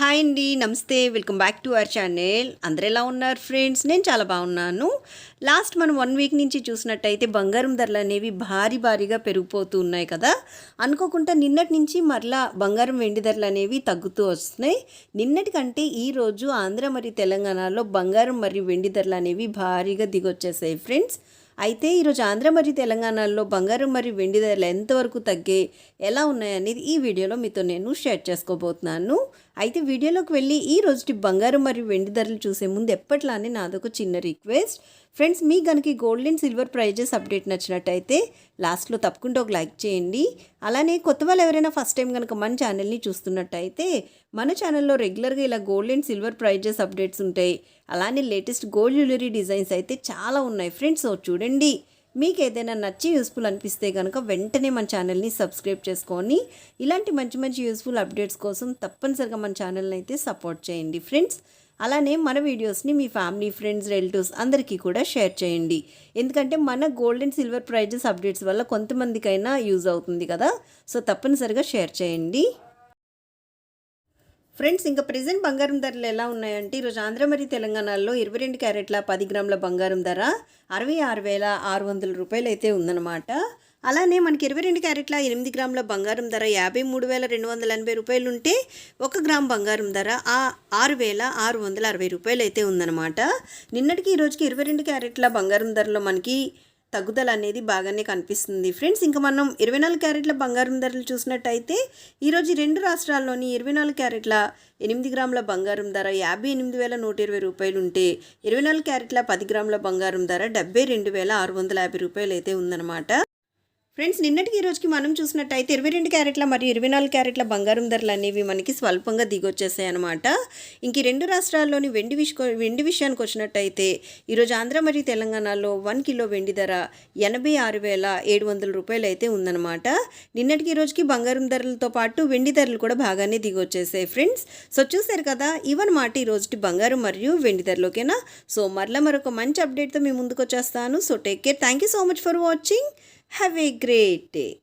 Hi అండి నమస్తే welcome back to our channel. అందరు ఎలా ఉన్నారు ఫ్రెండ్స్? నేను చాలా బాగున్నాను. లాస్ట్ మనం వన్ వీక్ నుంచి చూసినట్టయితే బంగారం ధరలు అనేవి భారీ భారీగా పెరిగిపోతూ ఉన్నాయి కదా. అనుకోకుండా నిన్నటి నుంచి మరలా బంగారం వెండి ధరలు అనేవి తగ్గుతూ వస్తున్నాయి. నిన్నటికంటే ఈరోజు ఆంధ్ర మరియు తెలంగాణలో బంగారం మరియు వెండి ధరలు అనేవి భారీగా దిగొచ్చేసాయి ఫ్రెండ్స్. అయితే ఈరోజు ఆంధ్ర మరియు తెలంగాణలో బంగారం మరియు వెండి ధరలు ఎంతవరకు తగ్గే ఎలా ఉన్నాయనేది ఈ వీడియోలో మీతో నేను షేర్ చేసుకోబోతున్నాను. అయితే వీడియోలోకి వెళ్ళి ఈ రోజుటి బంగారం మరియు వెండి ధరలు చూసే ముందు ఎప్పట్లానే నాదొక చిన్న రిక్వెస్ట్ ఫ్రెండ్స్ మీ కనుక gold and silver prizes update నచ్చినట్టయితే లాస్ట్లో తప్పకుండా ఒక లైక్ చేయండి. అలానే కొత్త వాళ్ళు ఎవరైనా ఫస్ట్ టైం కనుక మన ఛానల్ని చూస్తున్నట్టయితే మన ఛానల్లో రెగ్యులర్గా ఇలా gold and silver prizes updates ఉంటాయి. అలానే లేటెస్ట్ గోల్డ్ జ్యువెలరీ డిజైన్స్ అయితే చాలా ఉన్నాయి. ఫ్రెండ్స్ చూడండి. మీకు ఏదైనా నచ్చి యూస్ఫుల్ అనిపిస్తే కనుక వెంటనే మన ఛానల్ని సబ్స్క్రైబ్ చేసుకొని ఇలాంటి మంచి మంచి యూస్ఫుల్ అప్డేట్స్ కోసం తప్పనిసరిగా మన ఛానల్ని అయితే సపోర్ట్ చేయండి ఫ్రెండ్స్ అలానే మన వీడియోస్ని మీ ఫ్యామిలీ ఫ్రెండ్స్ రిలేటివ్స్ అందరికీ కూడా షేర్ చేయండి. ఎందుకంటే మన gold and silver prizes updates వల్ల కొంతమందికైనా యూజ్ అవుతుంది కదా. సో తప్పనిసరిగా షేర్ చేయండి. ఫ్రెండ్స్ ఇంకా ప్రజెంట్ బంగారం ధరలు ఎలా ఉన్నాయంటే ఈరోజు ఆంధ్ర మరియు తెలంగాణలో ఇరవై రెండు క్యారెట్ల పది గ్రాముల బంగారం ధర అరవై ఆరు వేల ఆరు వందల రూపాయలు అయితే ఉందన్నమాట. అలానే మనకి ఇరవై రెండు క్యారెట్ల ఎనిమిది గ్రాముల బంగారం ధర యాభై మూడు వేల రెండు వందల ఎనభై రూపాయలు ఉంటే ఒక గ్రామ్ బంగారం ధర ఆ ఆరు వేల ఆరు వందల అరవై రూపాయలు అయితే ఉందన్నమాట. నిన్నటికి ఈ రోజుకి ఇరవై రెండు క్యారెట్ల బంగారం ధరలో మనకి తగ్గుదల అనేది బాగానే కనిపిస్తుంది. ఫ్రెండ్స్ ఇంకా మనం ఇరవై నాలుగు క్యారెట్ల బంగారం ధరలు చూసినట్టయితే ఈరోజు రెండు రాష్ట్రాల్లోని ఇరవై నాలుగు క్యారెట్ల ఎనిమిది గ్రాముల బంగారం ధర యాభై ఎనిమిది వేల నూట ఇరవై రూపాయలు ఉంటే ఇరవై నాలుగు క్యారెట్ల పది గ్రాముల బంగారం ధర డెబ్బై రెండు వేల ఆరు వందల యాభై రూపాయలు అయితే ఉందన్నమాట. ఫ్రెండ్స్ నిన్నటికి ఈ రోజుకి మనం చూసినట్టయితే ఇరవై రెండు క్యారెట్ల మరియు ఇరవై నాలుగు క్యారెట్ల బంగారం ధరలు అనేవి మనకి స్వల్పంగా దిగొచ్చేసాయి అనమాట ఇంక రెండు రాష్ట్రాల్లోని వెండి విష వెండి విషయానికి వచ్చినట్టయితే ఈరోజు ఆంధ్ర మరియు తెలంగాణలో వన్ కిలో వెండి ధర ఎనభై ఆరు వేల ఏడు వందల రూపాయలు అయితే ఉందన్నమాట. నిన్నటికి ఈ రోజుకి బంగారం ధరలతో పాటు వెండి ధరలు కూడా బాగానే దిగొచ్చేసాయి ఫ్రెండ్స్. సో చూసారు కదా ఇవన్నమాట ఈ రోజుకి బంగారం మరియు వెండి ధరలోకేనా? సో మరలా మరొక మంచి అప్డేట్తో మీ ముందుకు వచ్చేస్తాను so take care thank you so much for watching Have a great day.